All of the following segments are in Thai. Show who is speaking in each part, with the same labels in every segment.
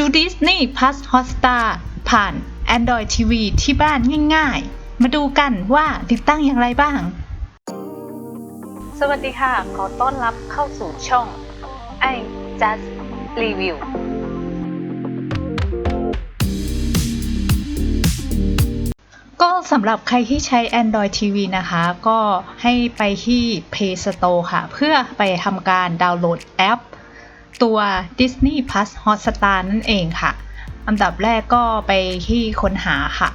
Speaker 1: ดู Disney Plus Hotstar ผ่าน Android TV ที่บ้านง่าย ๆ มาดูกันว่าติดตั้งอย่างไรบ้าง สวัสดีค่ะ ขอต้อนรับเข้าสู่ช่อง I Just Review ก็สำหรับใครที่ใช้ Android TV นะคะ ก็ให้ไปที่ Play Store ค่ะ เพื่อไปทำการดาวน์โหลดแอป ตัว Disney Plus Hotstar นั่นเองค่ะ อันดับแรกก็ไปที่ค้นหาค่ะ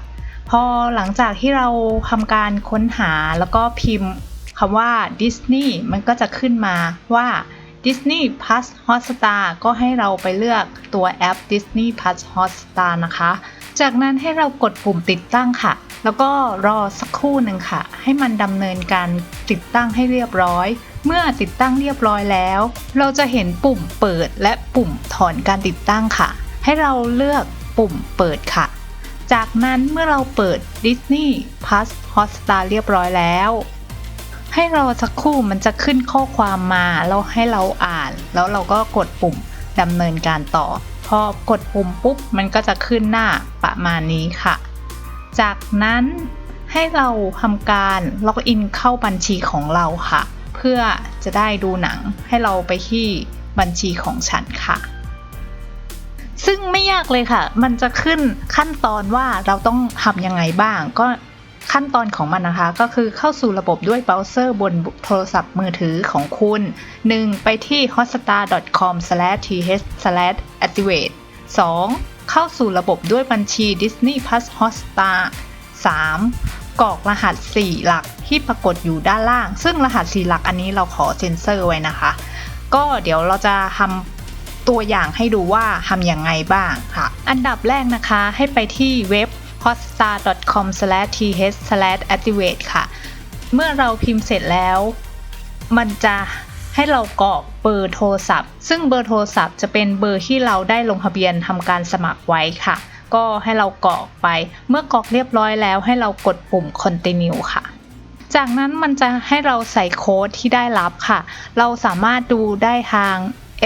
Speaker 1: พอหลังจากที่เราทำการค้นหาแล้วก็พิมพ์คำว่า Disney มันก็จะขึ้นมาว่า Disney Plus Hotstar ก็ให้เราไปเลือกตัวแอป Disney Plus Hotstar นะคะ จากนั้นให้เรากดปุ่มติดตั้งค่ะ แล้วก็รอสักครู่หนึ่งค่ะ ให้มันดำเนินการติดตั้งให้เรียบร้อย เมื่อติดตั้งเรียบร้อยแล้ว เราจะเห็นปุ่มเปิดและปุ่มถอนการติดตั้งค่ะ ให้เราเลือกปุ่มเปิดค่ะ จากนั้นเมื่อเราเปิด Disney Plus Hotstar เรียบร้อยแล้ว ให้ราสักครู่มันจะขึ้นข้อความมาแล้วให้เราอ่าน แล้วเราก็กดปุ่มดำเนินการต่อ พอกดปุ่มปุ๊บมันก็จะขึ้นหน้าประมาณนี้ค่ะ จากนั้นให้เราทำการล็อกอินเข้าบัญชีของเราค่ะ เพื่อจะได้ดูหนังให้เราไปที่บัญชีของฉันค่ะ ซึ่งไม่ยากเลยค่ะ มันจะขึ้นขั้นตอนว่าเราต้องทำยังไงบ้าง ก็ขั้นตอนของมันนะคะ ก็คือเข้าสู่ระบบด้วยเบราว์เซอร์บนโทรศัพท์มือถือของคุณ 1. ไปที่ hotstar.com/th/activate 2. เข้าสู่ระบบด้วยบัญชี Disney Plus Hotstar 3. กรอกรหัส 4 หลักที่ปรากฏอยู่ด้านล่าง ซึ่งรหัส 4 หลักอันนี้เราขอเซ็นเซอร์ไว้นะคะ ก็เดี๋ยวเราจะทำตัวอย่างให้ดูว่าทำอยังไงบ้างค่ะ อันดับแรกนะคะให้ไปที่เว็บ hotstar.com/th/activate ค่ะ เมื่อเราพิมพ์เสร็จแล้ว มันจะ ให้เรากรอกเบอร์โทรศัพท์ ซึ่งเบอร์โทรศัพท์จะเป็นเบอร์ที่เราได้ลงทะเบียนทำการสมัครไว้ค่ะ ก็ให้เรากรอกไป เมื่อกรอกเรียบร้อยแล้วให้เรากดปุ่ม continue ค่ะจากนั้นมันจะให้เราใส่โค้ดที่ได้รับค่ะ เราสามารถดูได้ทาง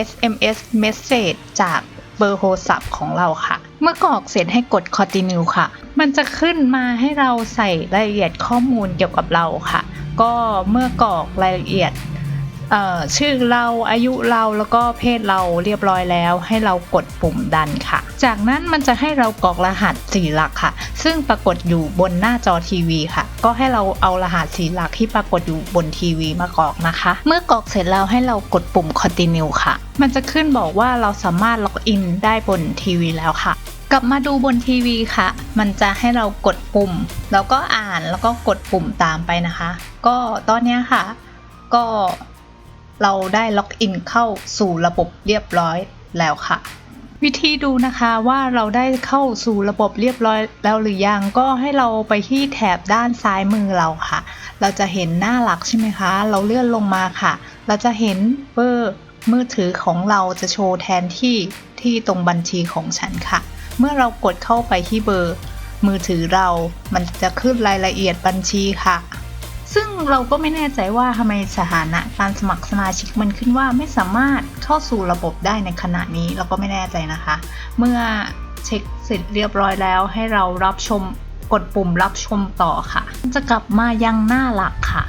Speaker 1: SMS message จากเบอร์โทรศัพท์ของเราค่ะ เมื่อกรอกเสร็จให้กด continue ค่ะ มันจะขึ้นมาให้เราใส่รายละเอียดข้อมูลเกี่ยวกับเราค่ะ ก็เมื่อกรอกรายละเอียด ชื่อเราอายุเราแล้วก็เพศเราเรียบร้อยแล้ว ให้เรากดปุ่มดันค่ะ จากนั้นมันจะให้เรากรอกรหัสสี่หลักค่ะ ซึ่งปรากฏอยู่บนหน้าจอทีวีค่ะ ก็ให้เราเอารหัสสีหลักที่ปรากฏอยู่บนทีวีมากรอกนะคะ เมื่อกรอกเสร็จแล้วให้เรากดปุ่ม continue ค่ะ มันจะขึ้นบอกว่าเราสามารถล็อกอินได้บนทีวีแล้วค่ะกลับมาดูบนทีวีค่ะ มันจะให้เรากดปุ่ม แล้วก็อ่านแล้วก็กดปุ่มตามไปนะคะ ก็ตอนนี้ค่ะ ก็ เราได้ล็อกอินเข้าสู่ระบบเรียบร้อยแล้วค่ะ วิธีดูนะคะว่าเราได้เข้าสู่ระบบเรียบร้อยแล้วหรือยังก็ให้เราไปที่แถบด้านซ้ายมือเราค่ะ เราจะเห็นหน้าหลักใช่ไหมคะ เราเลื่อนลงมาค่ะ เราจะเห็นเบอร์มือถือของเราจะโชว์แทนที่ที่ตรงบัญชีของฉันค่ะ เมื่อเรากดเข้าไปที่เบอร์ มือถือเรา มันจะขึ้นรายละเอียดบัญชีค่ะ ซึ่งเราก็ไม่แน่ใจว่าทำไมสถานะการสมัครสมาชิกมันขึ้นว่าไม่สามารถเข้าสู่ระบบได้ในขณะนี้เราก็ไม่แน่ใจนะคะ เมื่อเช็คเสร็จเรียบร้อยแล้วให้เรารับชมกดปุ่มรับชมต่อค่ะ จะกลับมายังหน้าหลักค่ะ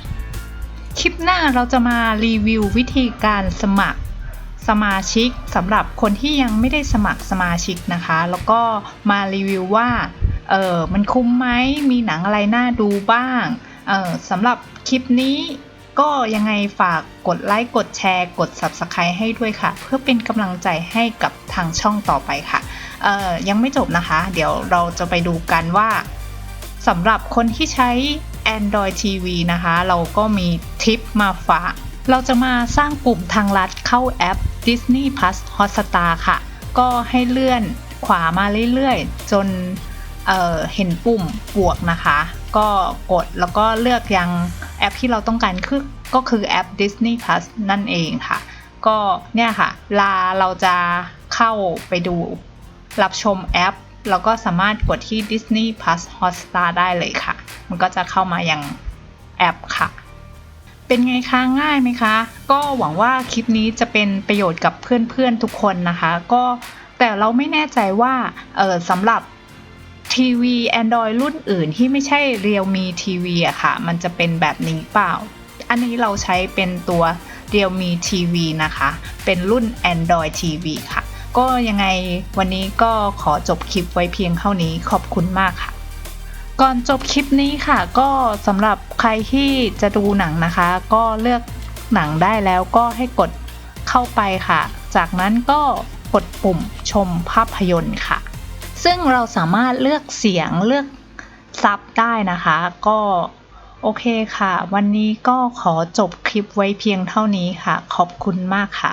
Speaker 1: คลิปหน้าเราจะมารีวิววิธีการสมัครสมาชิกสำหรับคนที่ยังไม่ได้สมัครสมาชิกนะคะ แล้วก็มารีวิวว่าเออมันคุ้มไหมมีหนังอะไรน่าดูบ้าง สำหรับคลิปนี้ก็ยังไงฝากกดไลค์ กดแชร์ กด Subscribe ให้ด้วยค่ะ เพื่อเป็นกำลังใจให้กับทางช่องต่อไปค่ะ ยังไม่จบนะคะ เดี๋ยวเราจะไปดูกันว่าสำหรับคนที่ใช้ Android TV นะคะ เราก็มีทิปมาฝาก เราจะมาสร้างปุ่มทางลัดเข้าแอป Disney Plus Hotstar ค่ะ ก็ให้เลื่อนขวามาเรื่อยๆ จนเเห็นปุ่มบวกนะคะ ก็กดแล้วก็เลือกยังแอปที่เราต้องการคือก็คือแอป Disney Plus นั่นเองค่ะ ก็เนี่ยค่ะลาเราจะเข้าไปดูรับชมแอป แล้วก็สามารถกดที่ Disney Plus Hotstar ได้เลยค่ะ มันก็จะเข้ามายังแอปค่ะเป็นไงคะง่ายไหมคะ ก็หวังว่าคลิปนี้จะเป็นประโยชน์กับเพื่อนๆทุกคนนะคะ ก็แต่เราไม่แน่ใจว่าเออสำหรับ ทีวี Android รุ่นอื่นที่ไม่ใช่ Realme TV อะค่ะ มันจะเป็นแบบนี้เปล่า อันนี้เราใช้เป็นตัว Realme TV นะคะ เป็นรุ่น Android TV ค่ะ ก็ยังไงวันนี้ก็ขอจบคลิปไว้เพียงเท่านี้ขอบคุณมากค่ะ ก่อนจบคลิปนี้ค่ะ ก็สำหรับใครที่จะดูหนังนะคะ ก็เลือกหนังได้แล้วก็ให้กดเข้าไปค่ะ จากนั้นก็กดปุ่มชมภาพยนตร์ค่ะ ซึ่งเราสามารถเลือกเสียงเลือกซับได้นะคะ ก็โอเคค่ะ วันนี้ก็ขอจบคลิปไว้เพียงเท่านี้ค่ะ ขอบคุณมากค่ะ